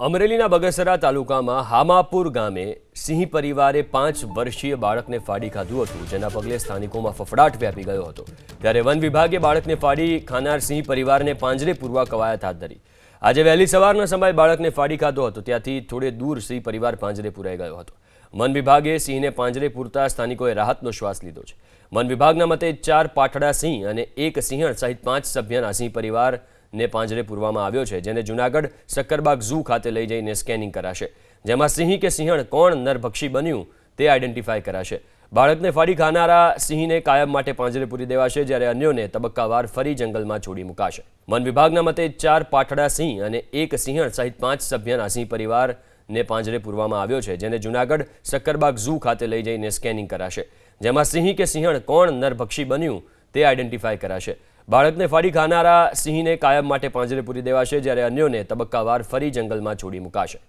અમરેલીના બગસરા તાલુકામાં હામાપુર ગામે સિંહ પરિવારે પાંચ વર્ષીય બાળકને ફાડી ખાધું હતું, જેના પગલે સ્થાનિકોમાં ફફડાટ વ્યાપી ગયો હતો. ત્યારે વન વિભાગે બાળકને ફાડી ખાનાર સિંહ પરિવારને પાંજરે પૂરવા કવાયત હાથ ધરી. આજે વહેલી સવારના સમયે બાળકને ફાડી ખાધો હતો, ત્યાંથી થોડે દૂર સિંહ પરિવાર પાંજરે પુરાઈ ગયો હતો. વન વિભાગે સિંહને પાંજરે પૂરતા સ્થાનિકોએ રાહતનો શ્વાસ લીધો છે. વન વિભાગના મતે ચાર પાઠડા સિંહ અને એક સિંહણ સહિત પાંચ સભ્યના સિંહ પરિવારને પાંજરે પૂરવામાં આવ્યો છે, જેને જૂનાગઢ સક્કરબાગ ઝૂ ખાતે લઈ જઈને સ્કેનિંગ કરાશે. જેમાં સિંહ કે સિંહણ કોણ નરભક્ષી બન્યું તે આઈડેન્ટિફાય કરાશે. બાળકને ફાડી ખાનારા સિંહને કાયમ માટે પાંજરે પૂરી દેવાશે, જ્યારે અન્યોને તબક્કાવાર ફરી જંગલમાં છોડી મુકાશે. વન વિભાગના મતે ચાર પાઠડા સિંહ અને એક સિંહણ સહિત પાંચ સભ્યના સિંહ પરિવારને પાંજરે પૂરવામાં આવ્યો છે, જેને જૂનાગઢ સક્કરબાગ ઝૂ ખાતે લઈ જઈને સ્કેનિંગ કરાશે. જેમાં સિંહ કે સિંહણ કોણ નરભક્ષી બન્યું તે આઈડેન્ટિફાય કરાશે. બાળકને ફરી ખાનારા સિંહને કાયમ માટે પાંજરે પૂરી દેવાશે જ્યારે અન્યોને તબક્કાવાર ફરી જંગલમાં છોડી મુકાશે.